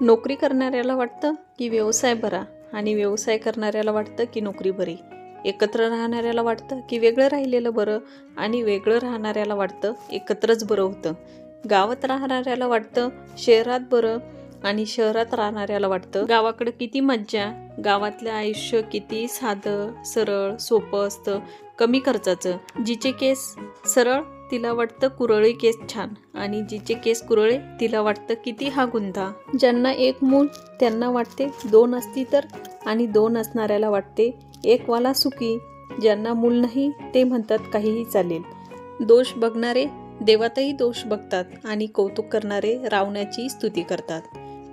नोकरी करणाऱ्याला वाटतं की व्यवसाय बरा आणि व्यवसाय करणाऱ्याला वाटतं की नोकरी बरी. एकत्र राहणाऱ्याला वाटतं की वेगळं राहिलेलं बरं आणि वेगळं राहणाऱ्याला वाटतं एकत्रच बरं होतं. गावात राहणाऱ्याला वाटतं शहरात बरं आणि शहरात राहणाऱ्याला वाटतं गावाकडं किती मज्जा गावातलं आयुष्य किती साधं सरळ सोपं असतं कमी खर्चाचं. जिचे केस सरळ तिला वाटतं कुरळी केस छान. आणि जिचे केस कुरळे तिला वाटतं किती हा गुंता ज्यांना एक मूल त्यांना वाटते दोन असती तर आणि दोन असणाऱ्याला वाटते एक वाला सुखी. ज्यांना मूल नाही ते म्हणतात काहीही चालेल. दोष बघणारे देवातही दोष बघतात आणि कौतुक करणारे रावण्याची स्तुती करतात.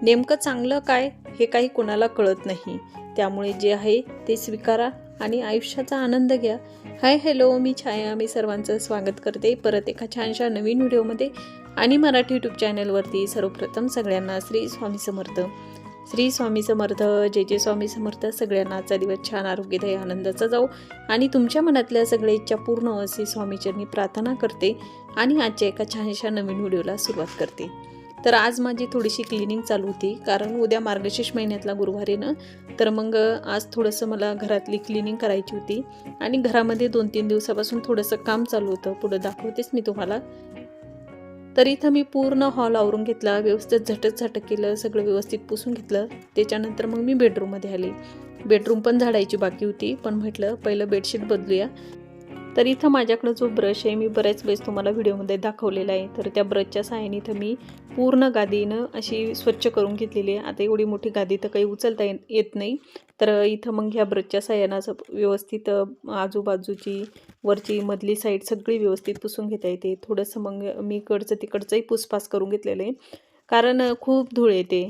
नेमकं चांगलं काय हे काही कोणाला कळत नाही. त्यामुळे जे आहे ते स्वीकारा. आणि आयुष्याचा आनंद घ्या. हाय हॅलो मी छाया. मी सर्वांचं स्वागत करते परत एका छानशा नवीन व्हिडिओमध्ये आणि मराठी यूट्यूब चॅनलवरती सर्वप्रथम सगळ्यांना श्री स्वामी समर्थ. श्री स्वामी समर्थ जे जे स्वामी समर्थ. सगळ्यांना आजचा दिवस छान आरोग्यदायी आनंदाचा जाऊ आणि तुमच्या मनातल्या सगळ्या इच्छा पूर्ण अशी स्वामीचरणी प्रार्थना करते आणि आजच्या एका छानशा नवीन व्हिडिओला सुरुवात करते. तर आज माझी थोडीशी क्लिनिंग चालू होती. कारण उद्या मार्गशीर्ष महिन्यातला गुरुवारीनं ना तर मग आज थोडंसं मला घरातली क्लिनिंग करायची होती. आणि घरामध्ये दोन तीन दिवसापासून थोडंसं काम चालू होतं. पुढं दाखवतेच मी तुम्हाला. तर इथं मी पूर्ण हॉल आवरून घेतला. व्यवस्थित झटक झटक केलं. सगळं व्यवस्थित पुसून घेतलं. त्याच्यानंतर मग मी बेडरूममध्ये आली. बेडरूम पण झाडायची बाकी होती. पण म्हटलं पहिलं बेडशीट बदलूया. तर इथं माझ्याकडं जो ब्रश आहे मी बऱ्याच वेळेस तुम्हाला व्हिडिओमध्ये दाखवलेला आहे. तर त्या ब्रशच्या सहाय्याने इथं मी पूर्ण गादीनं अशी स्वच्छ करून घेतलेली आहे. आता एवढी मोठी गादी तर काही उचलता येत नाही. तर इथं मग ह्या ब्रशच्या सहाय्यानं व्यवस्थित आजूबाजूची वरची मधली साईड सगळी व्यवस्थित पुसून घेता येते. थोडंसं मग मी इकडचं तिकडचंही पुसपास करून घेतलेलं आहे. कारण खूप धूळ येते.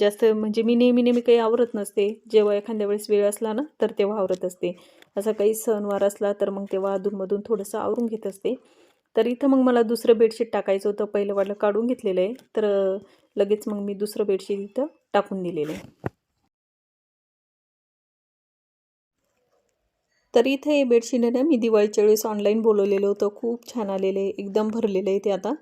जास्त म्हणजे मी नेहमी नेहमी काही आवरत नसते. जेव्हा एखाद्या वेळेस वेळ असला ना तर तेव्हा आवरत असते. असा काही सणवार असला तर मग तेव्हा अधूनमधून थोडंसं आवरून घेत असते. तर इथं मग मला दुसरं बेडशीट टाकायचं होतं. पहिलं वाटलं काढून घेतलेलं आहे. तर लगेच मग मी दुसरं बेडशीट इथं टाकून दिलेलं आहे. तर इथं हे बेडशीट आहे ना मी दिवाळीच्या वेळेस ऑनलाईन बोलवलेलं होतं. खूप छान आलेलं आहे. एकदम भरलेलं आहे ते आता.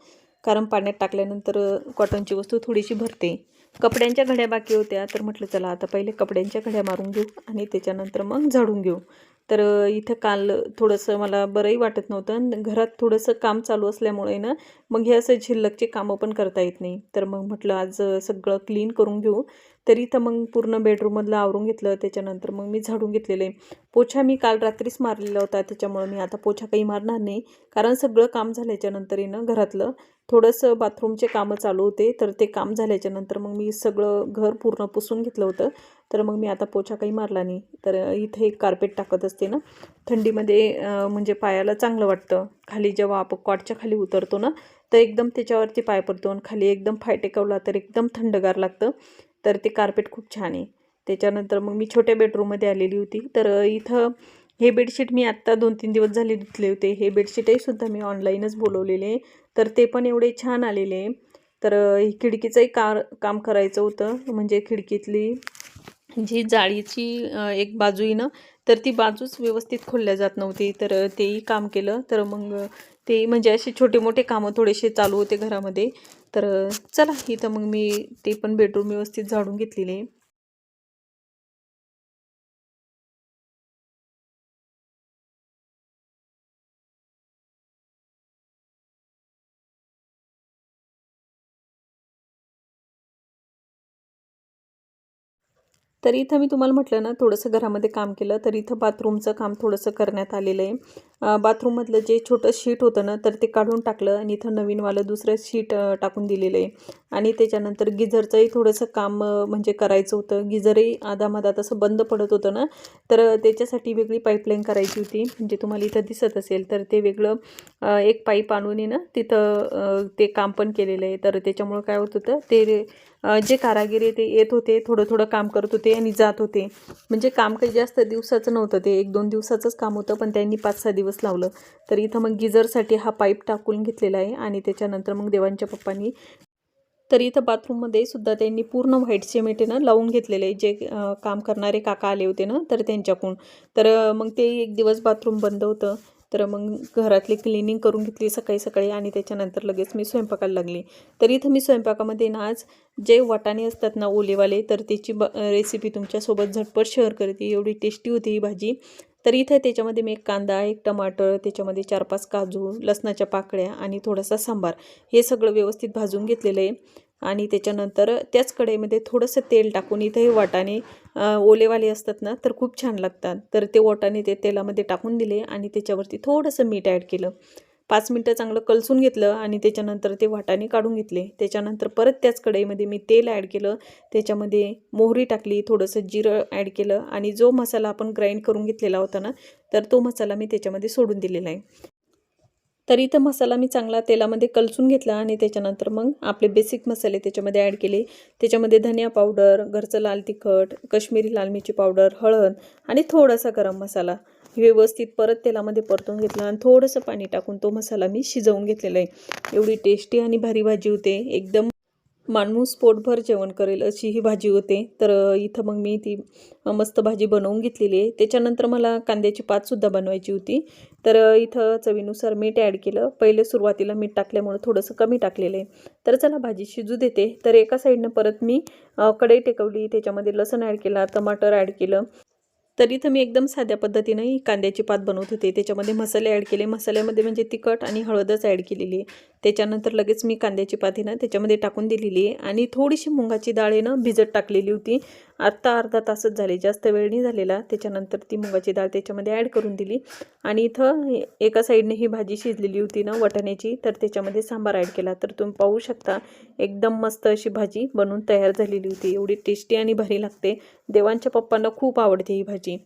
कारण पाण्यात टाकल्यानंतर कॉटनची वस्तू थोडीशी भरते. कपड्यांच्या घड्या बाकी होत्या तर म्हटलं चला आता पहिले कपड्यांच्या घड्या मारून घेऊ आणि त्याच्यानंतर मग झाडून घेऊ. तर इथं काल थोडंसं मला बरंही वाटत नव्हतं घरात थोडंसं काम चालू असल्यामुळे ना मग हे असं झिल्लकचे कामं पण करता येत नाही. तर मग म्हटलं आज सगळं क्लीन करून घेऊ. तरी इथं मग पूर्ण बेडरूममधलं आवरून घेतलं. त्याच्यानंतर मग मी झाडून घेतलेलं. आहे पोछा मी काल रात्रीच मारलेला होता. त्याच्यामुळं मी आता पोछा काही मारणार नाही. कारण सगळं काम झाल्याच्यानंतर येणं ना घरातलं थोडंसं बाथरूमचे कामं चालू होते. तर ते काम झाल्याच्यानंतर मग मी सगळं घर पूर्ण पुसून घेतलं होतं. तर मग मी आता पोछा काही मारला नाही. तर इथे एक कार्पेट टाकत असते ना थंडीमध्ये म्हणजे पायाला चांगलं वाटतं. खाली जेव्हा आपण कॉटच्या खाली उतरतो ना तर एकदम त्याच्यावरती पाय पडतो आणि खाली एकदम फाय टेकवला तर एकदम थंडगार लागतं. तर ते कार्पेट खूप छान आहे. त्याच्यानंतर मग मी छोट्या बेडरूममध्ये आलेली होती. तर इथं हे बेडशीट मी आत्ता दोन तीन दिवस झाले धुतले होते. हे बेडशीटही सुद्धा मी ऑनलाईनच बोलवलेले तर ते पण एवढे छान आलेले तर खिडकीचंही कार काम करायचं होतं. म्हणजे खिडकीतली जी जाळीची एक बाजू आहे ना तर ती बाजूच व्यवस्थित खोलल्या जात नव्हती. तर तेही काम केलं. तर मग ते म्हणजे असे छोटे मोठे कामं थोडेसे चालू होते घरामध्ये. तर चला इथं मग मी ते पण बेडरूम व्यवस्थित झाडून घेतलेले. तर इथं मी तुम्हाला म्हटलं ना थोडंसं घरामध्ये काम केलं तर इथं बाथरूमचं काम थोडंसं करण्यात आलेलं आहे. बाथरूममधलं जे छोटं शीट होतं ना तर ते काढून टाकलं आणि इथं नवीनवालं दुसरं शीट टाकून दिलेलं आहे. आणि त्याच्यानंतर गिझरचंही थोडंसं काम म्हणजे करायचं होतं. गिझरही आधामधात असं बंद पडत होतं ना तर त्याच्यासाठी वेगळी पाईपलाईन करायची होती. म्हणजे तुम्हाला इथं दिसत असेल तर ते वेगळं एक पाईप आणून ना तिथं ते काम पण केलेलं आहे. तर त्याच्यामुळं काय होत होतं ते जे कारागिरी ते येत होते थोडं थोडं काम करत होते आणि जात होते. म्हणजे काम काही जास्त दिवसाचं नव्हतं ते. एक दोन दिवसाचंच काम होतं पण त्यांनी पाच सहा दिवस दिवस लावलं. तर इथं मग गिझरसाठी हा पाईप टाकून घेतलेला आहे आणि त्याच्यानंतर मग देवांच्या पप्पांनी तर इथं बाथरूममध्ये सुद्धा त्यांनी पूर्ण व्हाईट सिमेंट ना लावून घेतलेलं आहे. जे काम करणारे काका आले होते ना तर त्यांच्याकडून. तर मग ते एक दिवस बाथरूम बंद होतं. तर मग घरातली क्लिनिंग करून घेतली सकाळी सकाळी आणि त्याच्यानंतर लगेच मी स्वयंपाकाला लागली. तर इथं मी स्वयंपाकामध्ये ना आज जे वाटाणे असतात ना ओलेवाले तर त्याची ब रेसिपी तुमच्यासोबत झटपट शेअर करते. एवढी टेस्टी होती ही भाजी. तर इथं त्याच्यामध्ये मी एक कांदा एक टमाटर त्याच्यामध्ये चार पाच काजू लसणाच्या पाकळ्या आणि थोडासा सांबार हे सगळं व्यवस्थित भाजून घेतलेलं आहे. आणि त्याच्यानंतर त्याच कढईमध्ये थोडंसं तेल टाकून इथं हे वाटाणे ओलेवाले असतात ना तर खूप छान लागतात. तर ते वाटाणे ते तेलामध्ये टाकून दिले आणि त्याच्यावरती थोडंसं मीठ ॲड केलं. पाच मिनटं चांगलं कलसून घेतलं आणि त्याच्यानंतर ते वाटाणे काढून घेतले. त्याच्यानंतर परत त्याच कढईमध्ये मी तेल ॲड केलं. त्याच्यामध्ये मोहरी टाकली थोडंसं जिरं ॲड केलं आणि जो मसाला आपण ग्राइंड करून घेतलेला होता ना तर तो मसाला मी त्याच्यामध्ये सोडून दिलेला आहे. तर इथं मसाला मी चांगला तेलामध्ये कलसून घेतला आणि त्याच्यानंतर मग आपले बेसिक मसाले त्याच्यामध्ये ॲड केले. त्याच्यामध्ये धनिया पावडर घरचं लाल तिखट कश्मीरी लाल मिरची पावडर हळद आणि थोडासा गरम मसाला. व्यवस्थित परत तेलामध्ये परतून घेतला आणि थोडंसं पाणी टाकून तो मसाला मी शिजवून घेतलेला आहे. एवढी टेस्टी आणि भारी भाजी होते. एकदम माणूस पोटभर जेवण करेल अशी ही भाजी होते. तर इथं मग मी ती मस्त भाजी बनवून घेतलेली आहे. त्याच्यानंतर मला कांद्याची पातसुद्धा बनवायची होती. तर इथं चवीनुसार मीठ ॲड केलं. पहिले सुरुवातीला मीठ टाकल्यामुळं थोडंसं कमी टाकलेलं आहे. तर चला भाजी शिजू देते. तर एका साईडनं परत मी कढई टेकवली. त्याच्यामध्ये लसण ॲड केला टमाटर ॲड केलं. तर इथं मी एकदम साध्या पद्धतीनं ही कांद्याची पात बनवत होते. त्याच्यामध्ये मसाले ॲड केले. मसाल्यामध्ये म्हणजे तिखट आणि हळदच ॲड केलेली आहे. त्याच्यानंतर लगेच मी कांद्याची पाती ना त्याच्यामध्ये टाकून दिलेली आहे. आणि थोडीशी मुंगाची डाळ आहे ना भिजत टाकलेली होती. आत्ता अर्धा तासच झाले जास्त वेळ नाही झालेला. त्याच्यानंतर ती मुगाची डाळ त्याच्यामध्ये ॲड करून दिली. आणि इथं एका साईडने ही भाजी शिजलेली होती ना वटाण्याची तर त्याच्यामध्ये सांबार ॲड केला. तर तुम्ही पाहू शकता एकदम मस्त अशी भाजी बनवून तयार झालेली होती. एवढी टेस्टी आणि भारी लागते. देवांच्या पप्पांना खूप आवडते ही भाजी.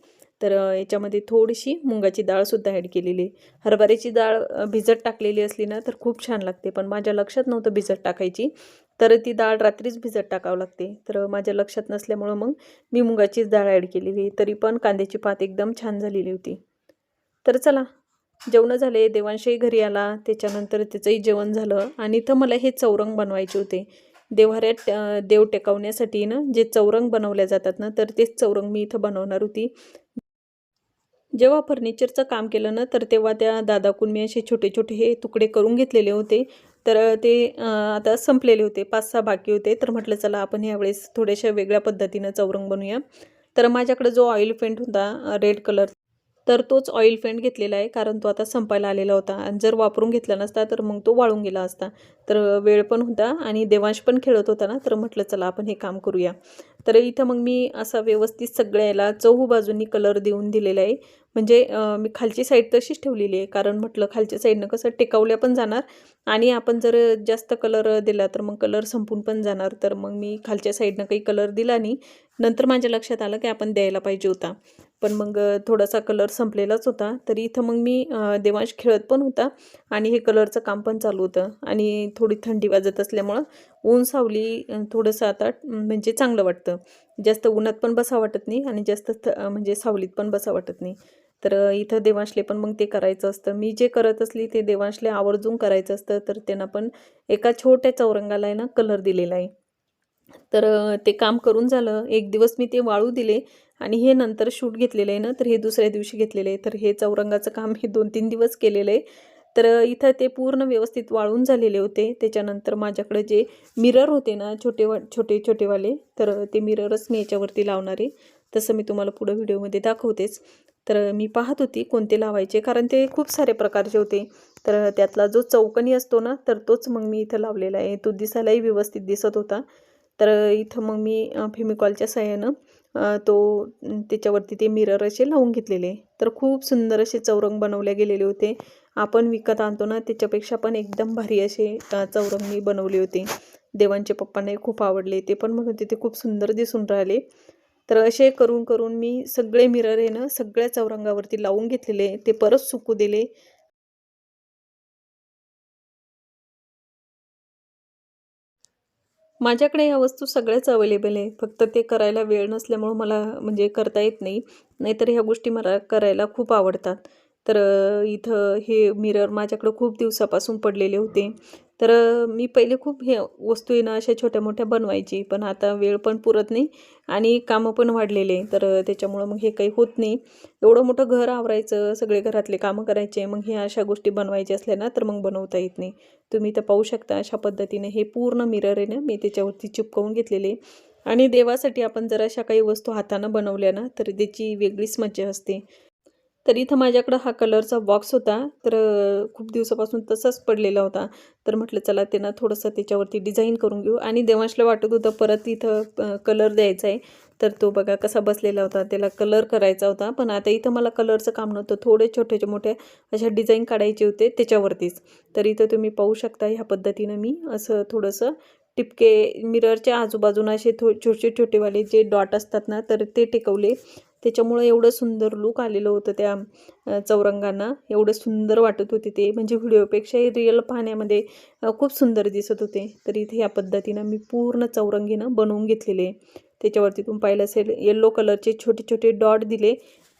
तर याच्यामध्ये थोडीशी मुंगाची डाळसुद्धा ॲड केलेली हरभऱ्याची डाळ भिजत टाकलेली असली ना तर खूप छान लागते. पण माझ्या लक्षात नव्हतं भिजत टाकायची. तर ती डाळ रात्रीच भिजत टाकावं लागते. तर माझ्या लक्षात नसल्यामुळं मग मी मुगाचीच डाळ ॲड केलेली. तरी पण कांद्याची पात एकदम छान झालेली होती. तर चला जेवणं झाले. देवांशही घरी आला. त्याच्यानंतर त्याचंही जेवण झालं. आणि इथं मला हे चौरंग बनवायचे होते. देव्हाऱ्यात देव टेकवण्यासाठी ना जे चौरंग बनवल्या जातात ना तर तेच चौरंग मी इथं बनवणार होती. जेव्हा फर्निचरचं काम केलं ना तर तेव्हा त्या दादाकून मी असे छोटे छोटे हे तुकडे करून घेतलेले होते. तर ते आता संपलेले होते पाच सहा बाकी होते. तर म्हटलं चला आपण यावेळेस थोड्याशा वेगळ्या पद्धतीनं चौरंग बनवूया तर माझ्याकडे जो ऑइल पेंट होता रेड कलर तर तोच ऑइल पेंट घेतलेला आहे कारण तो आता संपायला आलेला होता. आणि जर वापरून घेतला नसता तर मग तो वाळून गेला असता. तर वेळ पण होता आणि देवांश पण खेळत होता ना तर म्हटलं चला आपण हे काम करूया. तर इथं मग मी असा व्यवस्थित सगळ्याला चौहू बाजूंनी कलर देऊन दिलेला आहे. म्हणजे मी खालची साईड तशीच ठेवलेली आहे. कारण म्हटलं खालच्या साईडनं कसं टिकावल्या पण जाणार आणि आपण जर जास्त कलर दिला तर मग कलर संपून पण जाणार. तर मग मी खालच्या साईडनं काही कलर दिला नाही. नंतर माझ्या लक्षात आलं की आपण द्यायला पाहिजे होता. पण मग थोडासा कलर संपलेलाच होता. तरी इथं मग मी देवांश खेळत पण होता आणि हे कलरचं काम पण चालू होतं. आणि थोडी थंडी वाजत असल्यामुळं ऊन सावली थोडंसं आता म्हणजे चांगलं वाटतं. जास्त उन्हात पण बसा वाटत नाही आणि जास्त म्हणजे सावलीत पण बसा वाटत नाही. तर इथं देवांशले पण मग ते करायचं असतं. मी जे करत असली ते देवांशले आवर्जून करायचं असतं तर त्यांना पण एका छोट्या चौरंगाला आहे ना कलर दिलेला आहे. तर ते काम करून झालं. एक दिवस मी ते वाळू दिले आणि हे नंतर शूट घेतलेलं आहे ना तर हे दुसऱ्या दिवशी घेतलेलं आहे. तर हे चौरंगाचं काम हे दोन तीन दिवस केलेलं आहे. तर इथं ते पूर्ण व्यवस्थित वाळून झालेले होते. त्याच्यानंतर माझ्याकडे जे मिरर होते ना छोटे वा छोटे छोटेवाले तर ते मिररच मी याच्यावरती लावणार आहे. तसं मी तुम्हाला पुढं व्हिडिओमध्ये दाखवतेच. तर मी पाहत होती कोणते लावायचे कारण ते खूप सारे प्रकारचे होते. तर त्यातला जो चौकणी असतो ना तर तोच मग मी इथं लावलेला आहे. तो दिसायलाही व्यवस्थित दिसत होता. तर इथं मग मी फेमिकॉलच्या सहाय्यानं तो त्याच्यावरती ते मिरर असे लावून घेतलेले. तर खूप सुंदर असे चौरंग बनवले गेलेले होते. आपण विकत आणतो ना त्याच्यापेक्षा पण एकदम भारी असे चौरंग मी बनवले होते. देवांचे पप्पांनाही खूप आवडले. ते पण मग ते खूप सुंदर दिसून राहिले. तर असे करून करून मी सगळे मिरर आहे ना सगळ्या चौरंगावरती लावून घेतलेले. ते परत सुकू दिले. माझ्याकडे या वस्तू सगळ्याच अवेलेबल आहे. फक्त ते करायला वेळ नसल्यामुळं मला म्हणजे करता येत नाही. नाहीतर ह्या गोष्टी मला करायला खूप आवडतात. तर इथं हे मिरर माझ्याकडं खूप दिवसापासून पडलेले होते. तर मी पहिले खूप हे वस्तू आहे ना अशा छोट्या मोठ्या बनवायची पण आता वेळ पण पुरत नाही आणि कामं पण वाढलेले तर त्याच्यामुळं मग हे काही होत नाही. एवढं मोठं घर आवरायचं सगळे घरातले कामं करायचे मग ह्या अशा गोष्टी बनवायच्या असल्या ना तर मग बनवता येत नाही. तुम्ही तर पाहू शकता अशा पद्धतीने हे पूर्ण मिरर आहे ना मी त्याच्यावरती चिपकवून घेतलेले आणि देवासाठी आपण जर अशा काही वस्तू हातानं बनवल्या ना तर त्याची वेगळीच मजा असते. तर इथं माझ्याकडं हा कलरचा बॉक्स होता. तर खूप दिवसापासून तसाच पडलेला होता. तर म्हटलं चला ते ना थोडंसं त्याच्यावरती डिझाईन करून घेऊ. आणि देवांशला वाटत होतं परत इथं कलर द्यायचा आहे. तर तो बघा कसा बसलेला होता. त्याला कलर करायचा होता. पण आता इथं मला कलरचं काम नव्हतं. थोडे छोटे मोठे अशा डिझाईन काढायचे होते त्याच्यावरतीच. तर इथं तुम्ही पाहू शकता ह्या पद्धतीनं मी असं थोडंसं टिपके मिररच्या आजूबाजूनं असे थो छोटे छोटेवाले जे डॉट असतात ना तर ते टिकवले. त्याच्यामुळं एवढं सुंदर लूक आलेलं होतं त्या चौरंगांना. एवढं सुंदर वाटत होते ते. म्हणजे व्हिडिओपेक्षाही रिअल पाहण्यामध्ये खूप सुंदर दिसत होते. तर इथे ह्या पद्धतीनं मी पूर्ण चौरंगीनं बनवून घेतलेले. त्याच्यावरती तुम्ही पाहिलं असेल येल्लो कलरचे छोटे छोटे डॉट दिले.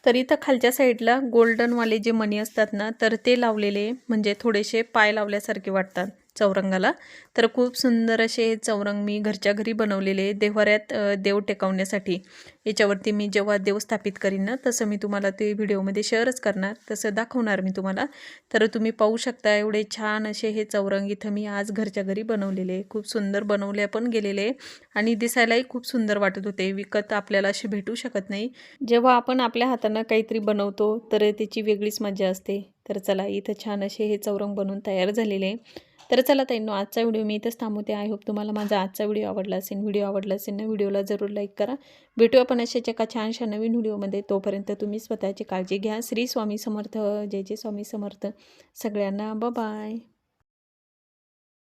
तर इथं खालच्या साईडला गोल्डनवाले जे मणी असतात ना तर ते लावलेले. म्हणजे थोडेसे पाय लावल्यासारखे वाटतात. चौरंगाला. तर खूप सुंदर असे हे चौरंग मी घरच्या घरी बनवलेले देव्हाऱ्यात देव टेकवण्यासाठी. याच्यावरती मी जेव्हा देव स्थापित करीन ना तसं मी तुम्हाला ते व्हिडिओमध्ये शेअरच करणार. तसं दाखवणार मी तुम्हाला. तर तुम्ही पाहू शकता एवढे छान असे हे चौरंग इथं मी आज घरच्या घरी बनवलेले खूप सुंदर बनवले पण गेलेले आणि दिसायलाही खूप सुंदर वाटत होते. विकत आपल्याला असे भेटू शकत नाही. जेव्हा आपण आपल्या हातानं काहीतरी बनवतो तर त्याची वेगळीच मजा असते. तर चला इथं छान असे हे चौरंग बनवून तयार झालेले तर चला ताईंनो आजचा व्हिडिओ मी इथंच थांबवते. आय होप तुम्हाला माझा आजचा व्हिडिओ आवडला असेल. व्हिडिओ आवडला असेल ना व्हिडिओला जरूर लाईक करा. भेटू आपण अशाच एका छानशा नवीन व्हिडिओमध्ये. तोपर्यंत तुम्ही स्वतःची काळजी घ्या. श्री स्वामी समर्थ. जय जय स्वामी समर्थ. सगळ्यांना बाय